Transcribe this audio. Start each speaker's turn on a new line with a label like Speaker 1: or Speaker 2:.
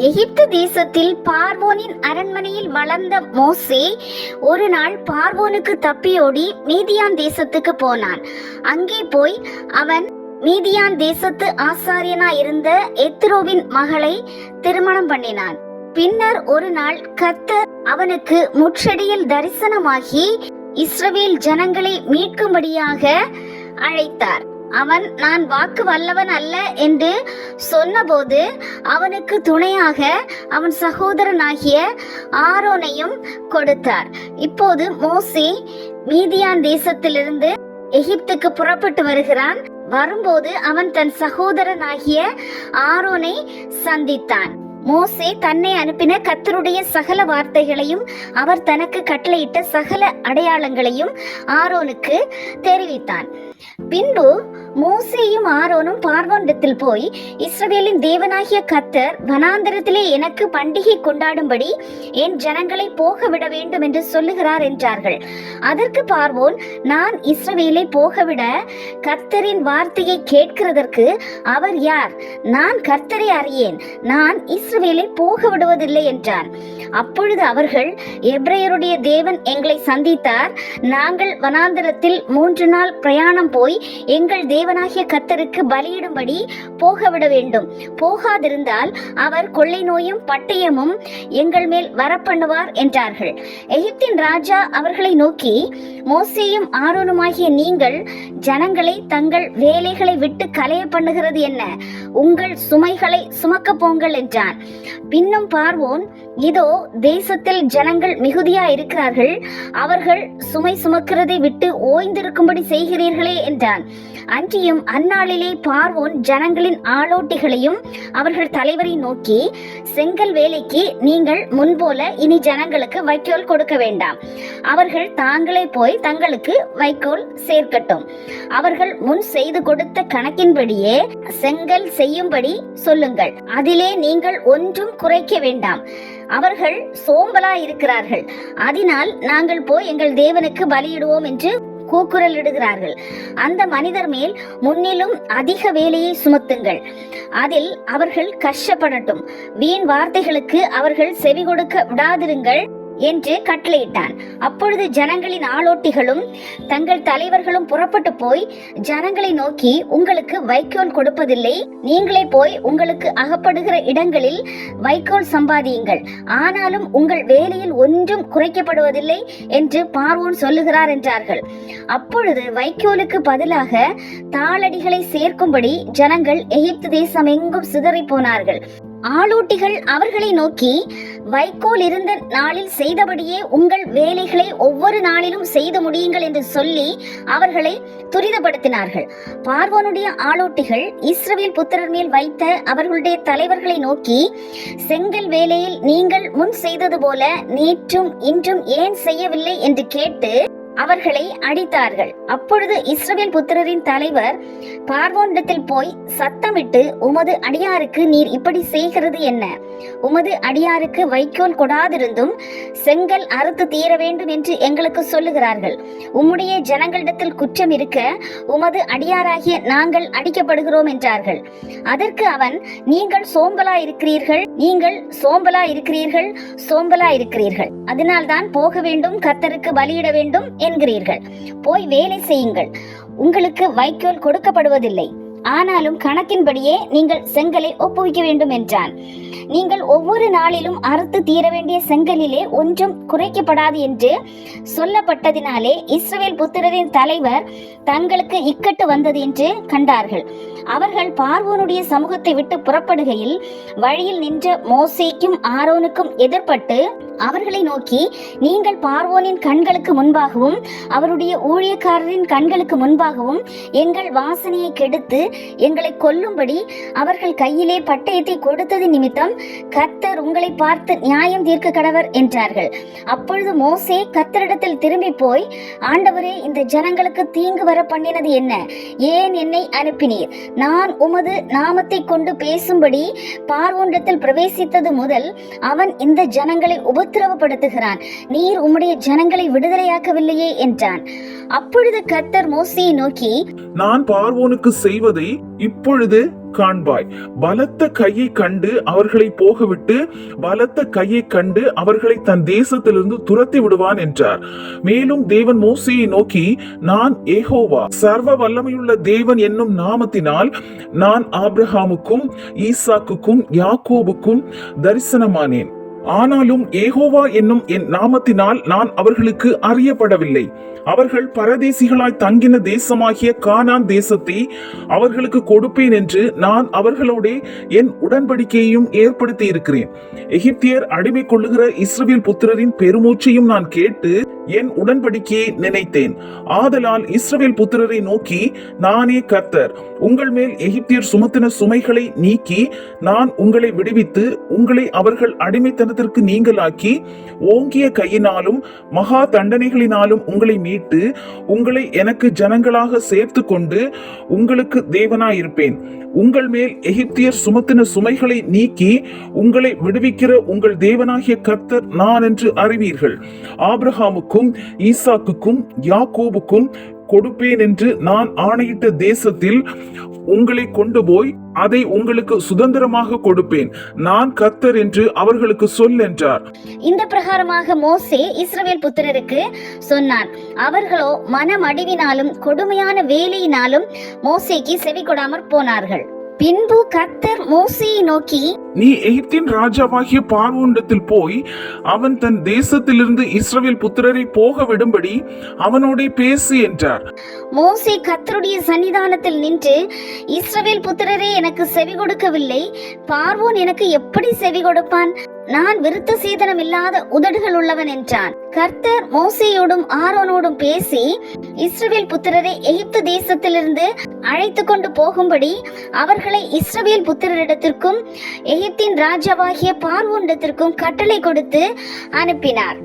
Speaker 1: எகிப்து தேசத்தில் பார்வோனின் அரண்மனையில் வளர்ந்த மோசே ஒரு நாள் பார்வோனுக்கு தப்பியோடி மீதியான் தேசத்துக்கு போனான். அங்கே போய் அவன் மீதியான் தேசத்து ஆசாரியனா இருந்த எத்ரோவின் மகளை திருமணம் பண்ணினான். பின்னர் ஒரு நாள் கர்த்தர் அவனுக்கு முற்றடியில் தரிசனமாகி இஸ்ரவேல் ஜனங்களை மீட்கும்படியாக அழைத்தார். அவன் நான் வாக்கு வல்லவன் அல்ல என்று சொன்னபோது அவனுக்கு துணையாக அவன் சகோதரனாகிய ஆரோனையும் கொடுத்தார். இப்போது மோசே மீதியான் தேசத்திலிருந்து எகிப்துக்கு புறப்பட்டு வருகிறான். வரும்போது அவன் தன் சகோதரனாகிய ஆரோனை சந்தித்தான். மோசே தன்னை அனுப்பின கத்தருடைய சகல வார்த்தைகளையும் அவர் தனக்கு கட்டளையிட்ட சகல அடையாளங்களையும் ஆரோனுக்கு தெரிவித்தான். பின்பு மோசேயும் ஆரோனும் பார்வோண்டத்தில் போய் இஸ்ரவேலின் தேவனாகிய கத்தர் வனாந்தரத்திலே எனக்கு பண்டிகை கொண்டாடும்படி என் ஜனங்களை போக விட வேண்டும் என்று சொல்லுகிறார் என்றார்கள். அதற்கு பார்வோன் நான் இஸ்ரவேலை போகவிட கர்த்தரின் வார்த்தையை கேட்கிறதற்கு அவர் யார்? நான் கர்த்தரை அறியேன் நான் இஸ்ரவேலை போக விடுவதில்லை என்றான். அப்பொழுது அவர்கள் எப்ரையருடைய தேவன் எங்களை சந்தித்தார் நாங்கள் வனாந்தரத்தில் மூன்று நாள் பிரயாணம் போய் எங்கள் தேவனாகிய கத்தருக்கு பலியிடும்படி போகவிட வேண்டும். போகாதிருந்தால் அவர் கொள்ளை நோயும் பட்டயமும் எங்கள் மேல் வரப்பண்ணுவார் என்றார்கள். எகிப்தின் ராஜா அவர்களை நோக்கி மோசேயும் ஆரோனுமாகிய நீங்கள் ஜனங்களை தங்கள் வேலைகளை விட்டு கலைய பண்ணுகிறது என்ன? உங்கள் சுமைகளை சுமக்க போங்கள் என்றான். பின்னும் பார்வோன் இதோ தேசத்தில் ஜனங்கள் மிகுதியா இருக்கிறார்கள் அவர்கள் சுமை சுமக்கிறதை விட்டு ஓய்ந்திருக்கும்படி செய்கிறீர்களே என்றான். அன்றியும் அந்நாளிலே பார்வோன் ஜனங்களின் ஆளோட்டிகளையும் அவர்கள் தலைவரை நோக்கி செங்கல் வேலைக்கு நீங்கள் முன்போல இனி ஜனங்களுக்கு வைக்கோல் கொடுக்க வேண்டாம். அவர்கள் தாங்களே போய் தங்களுக்கு வைக்கோல் சேர்க்கட்டும். அவர்கள் முன் செய்து கொடுத்த கணக்கின்படியே செங்கல் செய்யும்படி சொல்லுங்கள். அதிலே நீங்கள் ஒன்றும் குறைக்க வேண்டாம். அவர்கள் சோம்பலா இருக்கிறார்கள். அதனால் நாங்கள் போய் எங்கள் தேவனுக்கு பலியிடுவோம் என்று கூக்குரல் இடுகிறார்கள். அந்த மனிதர் மேல் முன்னிலும் அதிக வேலையை சுமத்துங்கள். அதில் அவர்கள் கஷ்டப்படட்டும். வீண் வார்த்தைகளுக்கு அவர்கள் செவி கொடுக்க விடாதிருங்கள். என்று கட்டளையிட்டான். அப்பொழுது ஜனங்களின் ஆளோட்டிகளும் தங்கள் தலைவர்களும் புறப்பட்டு போய் ஜனங்களை நோக்கி உங்களுக்கு வைக்கோல் கொடுப்பதில்லை. நீங்களே போய் உங்களுக்கு அகப்படுகிற இடங்களில் வைக்கோல் சம்பாதியுங்கள். ஆனாலும் உங்கள் வேலையில் ஒன்றும் குறைக்கப்படுவதில்லை என்று பார்வோன் சொல்லுகிறார் என்றார்கள். அப்பொழுது வைக்கோலுக்கு பதிலாக தாளடிகளை சேர்க்கும்படி ஜனங்கள் எகிப்து தேசம் எங்கும் சிதறி போனார்கள். ஆளூட்டிகள் அவர்களை நோக்கி வைக்கோல் இருந்த நாளில் செய்தபடியே உங்கள் வேலைகளை ஒவ்வொரு நாளிலும் செய்து முடியுங்கள் என்று சொல்லி அவர்களை துரிதப்படுத்தினார்கள். பார்வோனுடைய ஆளோட்டிகள் இஸ்ரவேல் புத்திரர் மேல் வைத்த அவர்களுடைய தலைவர்களை நோக்கி செங்கல் வேலையில் நீங்கள் முன் செய்தது போல நேற்றும் இன்றும் ஏன் செய்யவில்லை? என்று கேட்டு அவர்களை அடித்தார்கள். அப்பொழுது இஸ்ரவேல் புத்திரரின் தலைவர் பார்வோனிடத்தில் போய் சத்தமிட்டு உமது அடியாருக்கு நீர் இப்படி செய்கிறது என்ன? உமது அடியாருக்கு வைக்கோல் கொடாதிருந்தும் செங்கல் அறுத்து தீர வேண்டும் என்று எங்களுக்கு சொல்லுகிறார்கள். உம்முடைய ஜனங்களிடத்தில் குற்றம் இருக்க உமது அடியாராகிய நாங்கள் அடிக்கப்படுகிறோம் என்றார்கள். அதற்கு அவன் நீங்கள் சோம்பலா இருக்கிறீர்கள் நீங்கள் சோம்பலா இருக்கிறீர்கள் சோம்பலா இருக்கிறீர்கள். அதனால்தான் போக வேண்டும் கர்த்தருக்கு பலியிட வேண்டும் என்கிறீர்கள். போய் வேலை செய்யுங்கள். உங்களுக்கு வைக்கோல் கொடுக்கப்படுவதில்லை. ஆனாலும் கணக்கின்படியே நீங்கள் செங்கலை ஒப்புவிக்க வேண்டும் என்றான். நீங்கள் ஒவ்வொரு நாளிலும் அறுத்து தீர வேண்டிய செங்கலிலே ஒன்றும் குறைக்கப்படாது என்று சொல்லப்பட்டதினாலே இஸ்ரேல் புத்திரரின் தலைவர் தங்களுக்கு இக்கட்டு வந்தது என்று கண்டார்கள். அவர்கள் பார்வோனுடைய சமூகத்தை விட்டு புறப்படுகையில் வழியில் நின்ற மோசேக்கும் ஆரோனுக்கும் எதிர்ப்பட்டு அவர்களை நோக்கி நீங்கள் பார்வோனின் கண்களுக்கு முன்பாகவும் அவருடைய ஊழியக்காரரின் கண்களுக்கு முன்பாகவும் எங்கள் வாசனையை கெடுத்து எங்களை கொல்லும்படி அவர்கள் கையிலே பட்டயத்தை கொடுத்தது நிமித்தம் கர்த்தர் உங்களை பார்த்து நியாயம் தீர்க்க கடவர் என்றார்கள். அப்பொழுது மோசே கத்தரிடத்தில் திரும்பி போய் ஆண்டவரே இந்த ஜனங்களுக்கு தீங்கு வர பண்ணினது என்ன? ஏன் என்னை அனுப்பினீர்? நான் உமது நாமத்தை கொண்டு பேசும்படி பார்வோன்றத்தில் பிரவேசித்தது முதல் அவன் இந்த ஜனங்களை உபத்திரவப்படுத்துகிறான். நீர் உம்முடைய ஜனங்களை விடுதலையாக்கவில்லையே என்றான். அப்பொழுது கர்த்தர் மோசையை நோக்கி
Speaker 2: நான் பார்வோனுக்கு செய்வதை இப்பொழுது காண்பாய். பலத்த கையை கண்டு அவர்களை போகவிட்டு பலத்த கையை கண்டு அவர்களை தன் தேசத்திலிருந்து துரத்தி விடுவான் என்றார். மேலும் தேவன் மோசையை நோக்கி நான் ஏகோவா சர்வ வல்லமையுள்ள தேவன் என்னும் நாமத்தினால் நான் ஆப்ரஹாமுக்கும் ஈசாக்குக்கும் யாக்கோபுக்கும் தரிசனமானேன். ஆனாலும் ஏகோவா என்னும் என் நாமத்தினால் நான் அவர்களுக்கு அறியப்படவில்லை. அவர்கள் பரதேசிகளாய் தங்கின தேசமாகிய கானான் தேசத்தை அவர்களுக்கு கொடுப்பேன் என்று நான் அவர்களோடே என் உடன்படிக்கையையும் ஏற்படுத்தி இருக்கிறேன் எகிப்தியர் அடிமை கொள்ளுகிற இஸ்ரவேல் புத்திரரின் பெருமூச்சையும் நான் கேட்டு என் உடன்படிக்கையை நினைத்தேன். ஆதலால் இஸ்ரவேல் புத்திரரை நோக்கி நானே கர்த்தர் உங்கள் மேல் எகிப்தியர் சுமத்தின சுமைகளை நீக்கி நான் உங்களை விடுவித்து உங்களை அவர்கள் அடிமைத்தனத்திற்கு நீங்களாக்கி ஓங்கிய கையினாலும் மகா தண்டனைகளினாலும் உங்களை மீட்டு உங்களை எனக்கு ஜனங்களாக சேர்த்து கொண்டு உங்களுக்கு தேவனாயிருப்பேன். உங்கள் மேல் எகிப்தியர் சுமத்தின சுமைகளை நீக்கி உங்களை விடுவிக்கிற உங்கள் தேவனாகிய கர்த்தர் நான் என்று அறிவீர்கள். ஆபிரகாமுக்கும் ஈசாக்குக்கும் யாக்கோபுக்கும் கொடுப்பேன் என்று நான் ஆணையிட்ட தேசத்தில் உங்களை கொண்டு போய் அதை உங்களுக்கு சுதந்திரமாக கொடுப்பேன். நான் கர்த்தர் என்று அவர்களுக்கு சொல் என்றார்.
Speaker 1: இந்த பிரகாரமாக மோசே இஸ்ரவேல் புத்திரருக்கு சொன்னார் அவர்களோ மனமடிவினாலும் கொடுமையான வேலையினாலும் மோசேக்கு செவி கொடாமற் போனார்கள். பின்பு கர்த்தர் மோசேயை நோக்கி
Speaker 2: நீ எகிப்தின் ராஜாவாகிய பார்வோண்டத்தில் போய் அவன் தன் தேசத்திலிருந்து இஸ்ரவேல் புத்திரரை போக விடும்படி அவனோடே பேசு என்றார்.
Speaker 1: மோசே கர்த்தருடைய சன்னிதானத்தில் நின்று இஸ்ரவேல் புத்திரரே எனக்கு செவி கொடுக்கவில்லை. பார்வோன் எனக்கு எப்படி செவி கொடுப்பான்? நான் விருத்த சேதனம் இல்லாத உதடுகள் உள்ளவன் என்றான். கர்த்தர் மோசேயோடும் ஆரோனோடும் பேசி இஸ்ரவேல் புத்திரரை எகிப்து தேசத்திலிருந்து அழைத்து கொண்டு போகும்படி அவர்களை இஸ்ரவேல் புத்திரரிடத்திற்கும் எகிப்தின் ராஜாவாகிய பார்வோண்டத்திற்கும் கட்டளை கொடுத்து அனுப்பினார்.